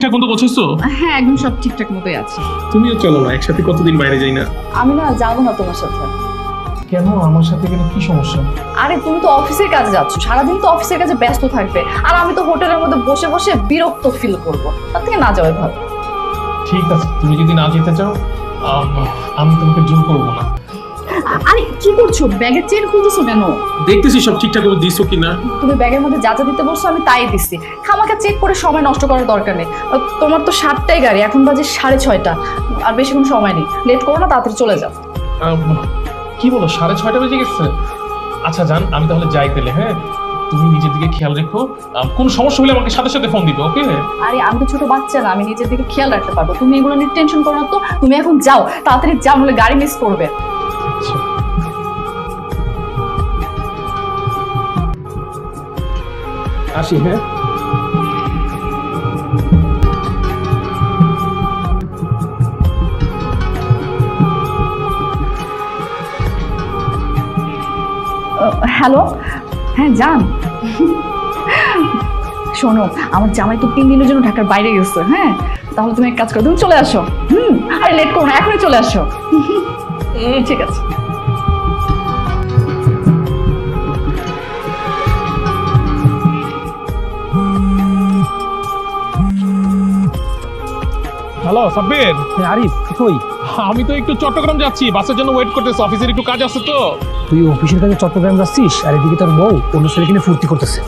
ঠিকঠাক মতো গোছাইছো হ্যাঁ একদম সব ঠিকঠাক মতোই আছে। তুমিও চলো না একসাথে কতদিন বাইরে যাই না? আমি না যাব না তোমার সাথে। কেন? আমার সাথে গেলে কি সমস্যা? আরে তুমি তো অফিসের কাজে যাচ্ছ। সারাদিন তো অফিসের কাজে ব্যস্ত থাকবে। আর আমি তো হোটেলের মধ্যে বসে বসে বিরক্ত ফিল করব। তার থেকে না যাওয়াই ভালো। ঠিক আছে তুমি যদি না যেতে চাও আম, আমি তোমাকে জোর করব না। আরে কি করছ? ব্যাগের চেন খুলতেছো কেন? দেখতেছি সব ঠিকঠাক করে দিছো কিনা। তুমি ব্যাগের মধ্যে যা যা দিতে বলছো আমি তাই দিচ্ছি খামাকে চেক করে সময় নষ্ট করার দরকার নেই। তোমার তো সাতটাই গাড়ি এখন বাজে সাড়ে ছয়টা। আর বেশিক্ষণ সময় নেই। লেট করো না তাড়াতাড়ি চলে যাও। কি বলো সাড়ে ছয়টা বেজে গেছে? আচ্ছা যান আমি তাহলে যাই তাহলে হ্যাঁ? তুমি নিজের দিকে খেয়াল রেখো। কোন সমস্যা হলে আমাকে সাথে সাথে ফোন দিবে ওকে আরে আমি তো ছোট বাচ্চা না আমি নিজের দিকে খেয়াল রাখতে পারব। তুমি এগুলো নিয়ে টেনশন করো না তো। তুমি এখন যাও তাড়াতাড়ি যাও নাহলে গাড়ি মিস করবে। আসি হ্যাঁ? হ্যালো? হ্যাঁ যান। শোনো, আমার জামাই তো তিন দিনের জন্য ঢাকার বাইরে গেছে হ্যাঁ? তাহলে তুমি এক কাজ করো, তুমি চলে আসো। হুম, আরে লেট করো না, এখনই চলে আসো। ঠিক আছে। হ্যালো সাব্বির। হ্যাঁ, আরিফ কই? আমি তো একটু চট্টগ্রাম যাচ্ছি বাসের জন্য ওয়েট করতেছি অফিসের একটু কাজ আছে তো। তুই অফিসের কাছে চট্টগ্রাম যাচ্ছিস আর এদিকে তোর বউ অন্য ছেলে কিনে ফুর্তি করতেছে।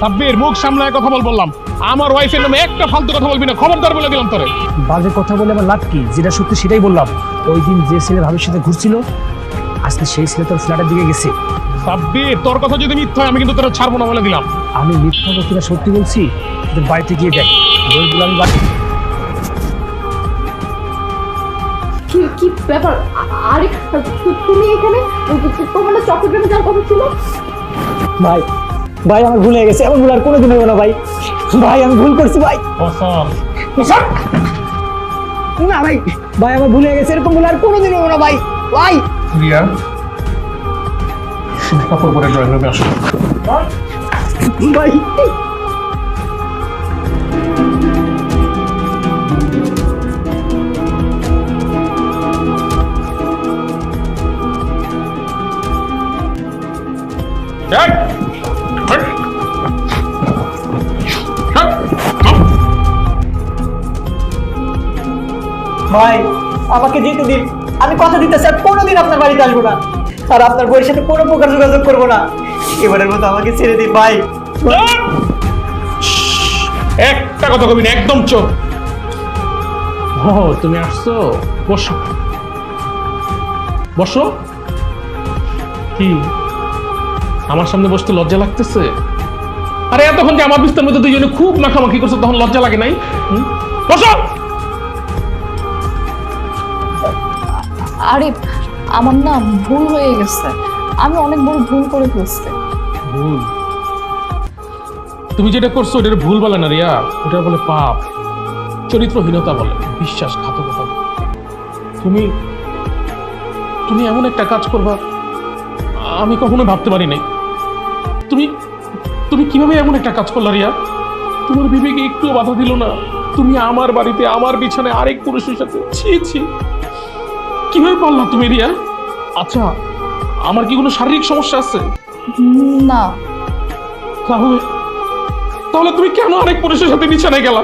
সাব্বির মুখ সামলায় কথা বল বললাম। আমার ওয়াইফের নামে একটা ফালতু কথা বলবি না খবরদার বলে দিলাম তোরে। বাজে কথা বলে আমার লাভ কি? যেটা সত্যি সেটাই বললাম। ওই দিন যে ছেলে ভাবির সাথে ঘুরছিল আজকে সেই ছেলে তোর ফ্ল্যাটের দিকে গেছে। সাব্বির তোর কথা যদি মিথ্যা হয় আমি কিন্তু তোরা ছাড়বো না বলে দিলাম। আমি মিথ্যা বলছি সত্যি বলছি? তোর বাড়িতে গিয়ে দেখ। বইগুলো আমি বাড়ি ব্যাপার আরে তুমি এখানে? তোমার চট্টগ্রামে যাওয়ার কথা ছিল? ভাই ভাই আমার ভুল হয়ে গেছে। এমন ভুল আর কোনোদিন হব না ভাই। ভাই আমি ভুল করছি ভাই। না ভাই। ভাই আমার ভুল হয়ে গেছে। এরকম ভুল আর কোনোদিন হব না ভাই। ভাই। রিয়া কাপড় পরে ড্রয়িং রুমে আসো। ভাই ভাই আমাকে যেতে দিন। আমি কথা দিতে স্যার কোনোদিন আপনার বাড়িতে আসব না। আর আপনার বইয়ের সাথে কোনো প্রকার যোগাযোগ করব না। এবারের মতো আমাকে ছেড়ে দিন ভাই। একটা কথা কবি না একদম চোখ ও তুমি আসছো? বসো। বসো। কি? আমার সামনে বসতে লজ্জা লাগতেছে? আরে এতক্ষণ যে আমার বিস্তার মধ্যে দুইজনে খুব মাখামাখি করছ তখন লজ্জা লাগে নাই? বসো! আরে আমার না ভুল হয়ে গেছে। আমি অনেক বড় ভুল করে ফেলছি। ভুল? তুমি যেটা করছ ওটা ভুল বলে না রিয়া। ওটা বলে পাপ। চরিত্রহীনতা বলে বিশ্বাসঘাতকতা বলে। তুমি তুমি এমন একটা কাজ করবা আমি কখনো ভাবতে পারি নাই। তুমি তুমি কীভাবে এমন একটা কাজ করলা রিয়া? তোমার বিবেকে একটু বাধা দিল না। তুমি আমার বাড়িতে আমার বিছানায় আরেক পুরুষের সাথে ছি ছি। কীভাবে পারলা তুমি রিয়া? আচ্ছা আমার কি কোনো শারীরিক সমস্যা আছে? না। তাহলে তাহলে তুমি কেন আরেক পুরুষের সাথে বিছানায় গেলা?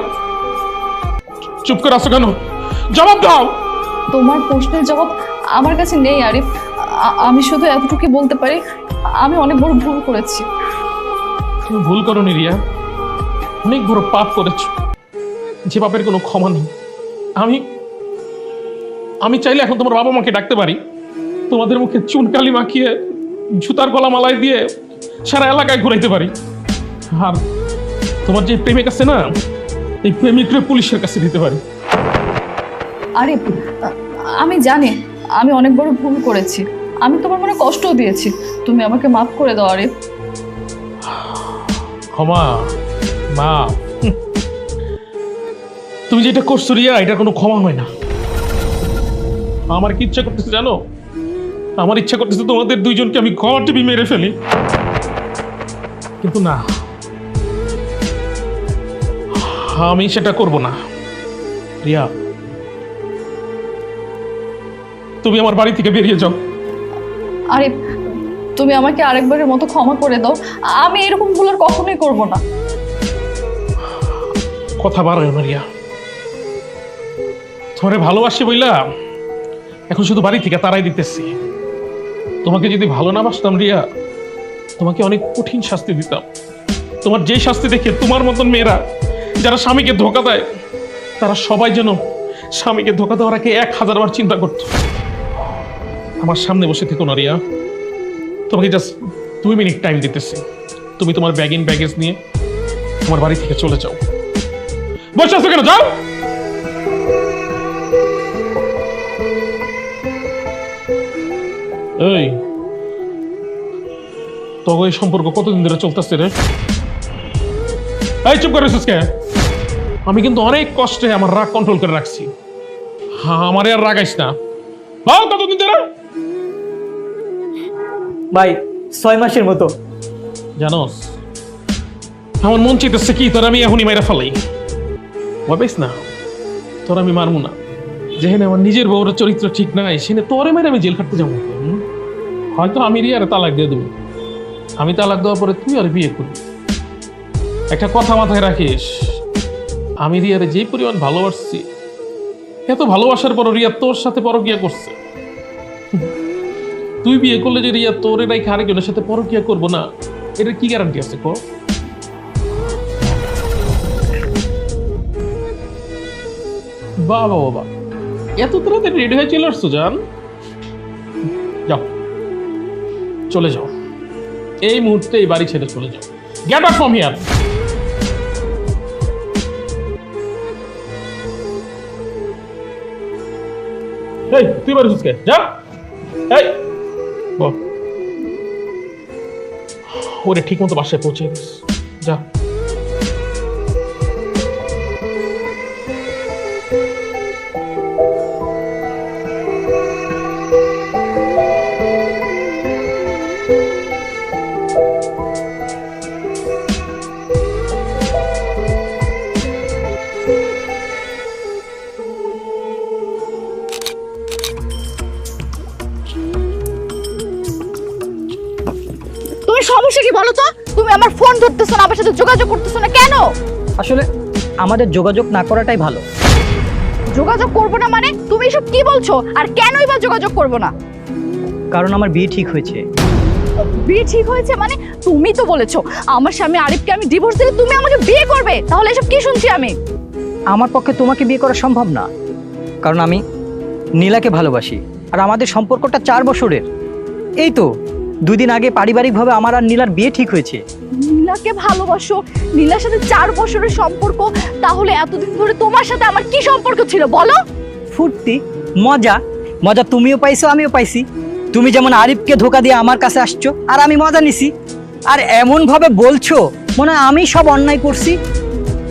চুপ করে আসো কেন? জবাব দাও! তোমার প্রশ্নের জবাব আমার কাছে নেই আরিফ। আমি শুধু এতটুকু বলতে পারি আমি অনেক বড় ভুল করেছি। তুমি ভুল করো রিয়া। অনেক বড় পাপ করেছ। যে পাপের কোনো ক্ষমা নেই। আমি আমি চাইলে এখন তোমার বাবা মাকে ডাকতে পারি। তোমাদের মুখে চুনকালি মাখিয়ে জুতার গলা মালাই দিয়ে সারা এলাকায় ঘুরাইতে পারি। আর তোমার যে প্রেমিক আছে না এই প্রেমিকরে পুলিশের কাছে দিতে পারি। আরে আমি জানি আমি অনেক বড় ভুল করেছি। আমি তোমার মনে কষ্টও দিয়েছি। তুমি আমাকে মাফ করে দাও আরে ক্ষমা মা তুমি যেটা করছ রিয়া এটা কোনো ক্ষমা হয় না। আমার কি ইচ্ছা করতেছে জানো? আমার ইচ্ছা করতেছে তোমাদের দুইজনকে আমি ঘর টিপি মেরে ফেলি। কিন্তু না। আমি সেটা করব না। রিয়া, তুমি আমার বাড়ি থেকে বেরিয়ে যাও। আরে, তুমি আমাকে আরেকবারের মতো ক্ষমা করে দাও। আমি এরকম ভুল আর কখনোই করব না। কথা বার না রিয়া তোমারে ভালোবাসি বইলা, এখন শুধু বাড়ি থেকে তারাই দিতেছি। তোমাকে যদি ভালো না বাসতাম রিয়া, তোমাকে অনেক কঠিন শাস্তি দিতাম। তোমার যে শাস্তি দেখে তোমার মতন মেয়েরা, যারা স্বামীকে ধোকা দেয়, তারা সবাই যেন স্বামীকে ধোকা দেওয়ার আগে এক হাজার বার চিন্তা করতো। আমার সামনে বসে থেকো না, রিয়া। তোমাকে জাস্ট দুই মিনিট টাইম দিতেছি। তুমি তোমার ব্যাগ ইন ব্যাগেজ নিয়ে তোমার বাড়ি থেকে চলে যাও। বসে আছো কেন? যাও! এই তবে এই সম্পর্ক কতদিন ধরে চলতেছে রে? এই, চুপ করে কে? আমি কিন্তু অনেক কষ্টে আমার রাগ কন্ট্রোল করে রাখছি। হ্যাঁ আমার আর রাগাইস না। বাও কতদিন ধরে। ভাই, ছয় মাসের মতো। জানোস, আমার মন চাইতেছে কি, তোর আমি এখনই মাইরা ফেলাই। ভাবিস না? তোর আমি মারমু না। যেখানে আমার নিজের বউর চরিত্র ঠিক নাই সেখানে তোরে মেরে আমি জেল খাটতে যাব? হয়তো আমি রিয়ারে তালাক দিয়ে দেবো। আমি তালাক দেওয়ার পরে তুই আর বিয়ে করবি। একটা কথা মাথায় রাখিস আমি রিয়ারে যেই পরিমাণ ভালোবাসছি, এত ভালোবাসার পর রিয়া তোর সাথে পরকিয়া করছে। তুই বিয়ে করলে যে রিয়া তোর এরাই আরেকজনের সাথে পরকিয়া করব না, এটার কি গ্যারান্টি আছে কো? বাবা বাবা। এত তাড়াতাড়ি রেডি হয়ে চলে আসছো যাও। চলে যাও। এই মুহূর্তে এই বাড়ি ছেড়ে চলে যাও। গেট আউট ফ্রম হিয়ার এই, তুই বাড়ি যা! এই! ওরে ঠিক মতো বাসায় পৌঁছে দিস যা। সমস্যা কি বলো তো? তুমি আমার ফোন ধরতেছো না আমার সাথে যোগাযোগ করতেছো না কেন? আসলে আমাদের যোগাযোগ না করাটাই ভালো। যোগাযোগ করব না মানে? তুমি এসব কি বলছো? আর কেনই বা যোগাযোগ করব না? কারণ আমার বিয়ে ঠিক হয়েছে। বিয়ে ঠিক হয়েছে মানে? তুমি তো বলেছ আমার স্বামী আরিফকে আমি ডিভোর্স দিলে তুমি আমাকে বিয়ে করবে। তাহলে এসব কি শুনছি আমি? আমার পক্ষে তোমাকে বিয়ে করা সম্ভব না। কারণ আমি নীলাকে ভালোবাসি। আর আমাদের সম্পর্কটা চার বছরের। এই তো দুই দিন আগে পারিবারিকভাবে আমার আর নীলার বিয়ে ঠিক হয়েছে। নীলাকে ভালোবাসো নীলার সাথে চার বছরের সম্পর্ক তাহলে এতদিন ধরে তোমার সাথে আমার কি সম্পর্ক ছিল বলো? ফুর্তি মজা মজা তুমিও পাইছো আমিও পাইছি। তুমি যেমন আরিফকে ধোকা দিয়ে আমার কাছে আসছো আর আমি মজা নিছি। আর এমনভাবে বলছো মনে হয় আমি সব অন্যায় করছি।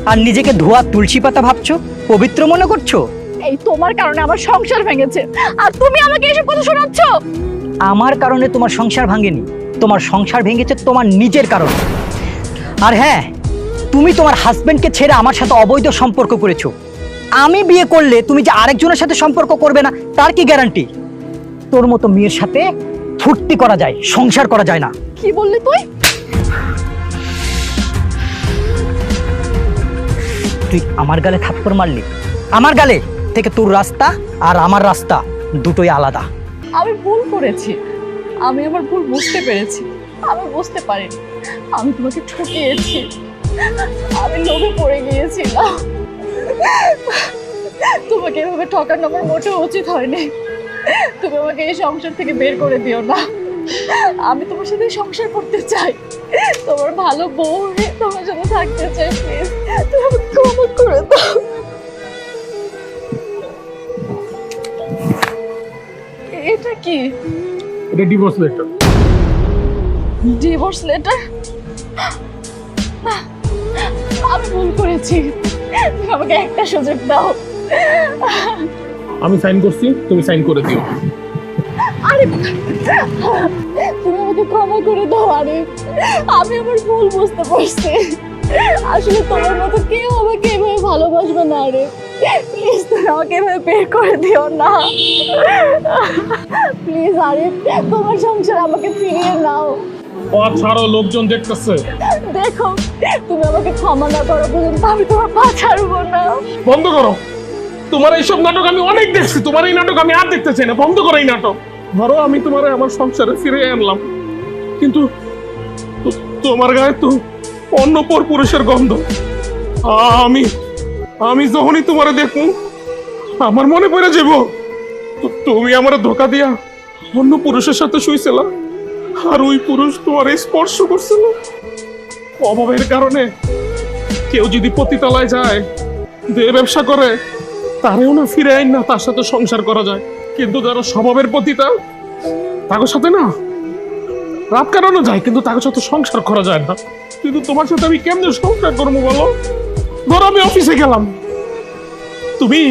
আর নিজেকে ধোয়া তুলসী পাতা ভাবছ পবিত্র মনে করছ? এই তোমার কারণে আমার সংসার ভেঙেছে। আর তুমি আমাকে এসব কথা শোনাচ্ছ? আমার কারণে তোমার সংসার ভাঙেনি তোমার সংসার ভেঙেছে তোমার নিজের কারণে। আর হ্যাঁ তুমি তোমার হাজবেন্ডকে ছেড়ে আমার সাথে অবৈধ সম্পর্ক করেছ। আমি বিয়ে করলে তুমি যে আরেকজনের সাথে সম্পর্ক করবে না তার কি গ্যারান্টি তোর মতো মেয়ের সাথে ফুর্তি করা যায় সংসার করা যায় না। কি বললি তুই? তুই আমার গালে থাপ্পড় মারলি। আমার গালে থেকে তোর রাস্তা আর আমার রাস্তা দুটোই আলাদা। আমি ভুল করেছি। আমি আমার ভুল বুঝতে পেরেছি। আমি বুঝতে পারিনি। আমি তোমাকে ঠকিয়েছি। আমি লোভে পড়ে গিয়েছিলাম। তোমাকে এভাবে ঠকানো আমার মোটেও উচিত হয়নি। তুমি আমাকে এই সংসার থেকে বের করে দিও না। আমি তোমার সাথে সংসার করতে চাই। তোমার ভালো বউ তোমার সাথে থাকতে চাই, প্লিজ। তুমি আমাকে ক্ষমা করে দাও। এটা কি? এটা ডিভোর্স লেটার ডিভোর্স লেটার আমি ভুল করেছি। আমাকে একটা সুযোগ দাও। আমি সাইন করছি তুমি সাইন করে দিও। আরে তুমি আমাকে ক্ষমা করে দাও আরে। আমি আমার ভুল বুঝতে পারছি। আসলে তোমার মতো কেউ আমাকে এভাবে ভালোবাসবে না রে প্লিজ তুমি আমাকে এভাবে বের করে দিও না। প্লিজ আরে তোমার সংসার আমাকে ফিরিয়ে নাও। ছাড়ো লোকজন দেখতেছে। দেখো তুমি আমাকে ক্ষমা না করো পর্যন্ত আমি তোমার পা ছাড়বো না। বন্ধ করো। তোমার এইসব নাটক আমি অনেক দেখছি তোমার এই নাটক আমি আর দেখতে চাই না। বন্ধ করো এই নাটক। ধরো আমি তোমার আমার সংসারে ফিরে আনলাম। কিন্তু তোমার গায়ে তো অন্য পর পুরুষের গন্ধ। আমি আমি যখনই তোমারে দেখব, আমার মনে পড়ে যাব তুমি আমার ধোকা দিয়া অন্য পুরুষের সাথে শুইছিলা, আর ওই পুরুষ তোমার স্পর্শ করছিল। অভাবের কারণে কেউ যদি পতিতালায় যায় দেহ ব্যবসা করে, তারেও না ফিরে আইন না তার সাথে সংসার করা যায়। কিন্তু যারা স্বভাবের পতিতা তাদের সাথে না। রাত কাটানো যায়, কিন্তু তাদের সাথে সংসার করা যায় না। কিন্তু তোমার সাথে আমি কেমনে সংসার করব বলো? ধরো আমি অফিসে গেলাম। তুমি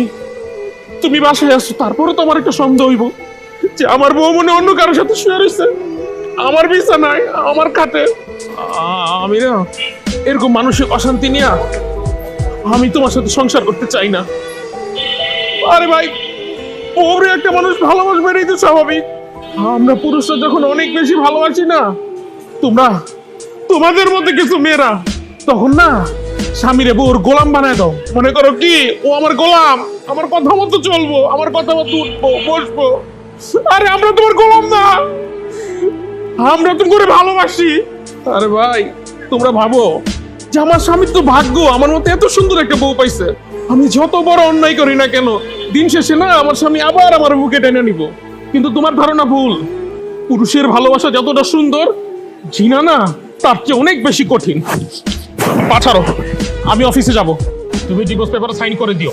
তুমি বাসায় আসছো তারপরে তো আমার একটা সন্দেহ হইব যে আমার বউ মনে অন্য কারোর সাথে শুয়ে রয়েছে। আমার বিছানায়, আমার খাটে। আমি না এরকম মানসিক অশান্তি নিয়ে আমি তোমার সাথে সংসার করতে চাই না। আরে ভাই, ওরে একটা মানুষ ভালোবাসবে এটাই তো স্বাভাবিক। আমরা পুরুষরা যখন অনেক বেশি ভালোবাসি না, তোমরা তোমাদের মধ্যে কিছু মেয়েরা তখন না স্বামীরে বউর গোলাম বানায় দাও। মনে করো কি? ও আমার গোলাম, আমার কথা মতো চলবো, আমার কথা মতো উঠবো, বসবো। আরে, আমরা তোমার গোলাম না। আমরা তুমি করে ভালোবাসি। আরে ভাই, তোমরা ভাবো যে আমার স্বামীর তো ভাগ্য আমার মতো এত সুন্দর একটা বউ পাইছে। আমি যত বড় অন্যায় করি না কেন, দিন শেষে না আমার স্বামী আবার আমার বুকে টেনে নিব। কিন্তু তোমার ধারণা ভুল। পুরুষের ভালোবাসা যতটা সুন্দর, জিনা না তার চেয়ে অনেক বেশি কঠিন। পাঠারো আমি অফিসে যাব। তুমি ডিভোর্স পেপারে সাইন করে দিও।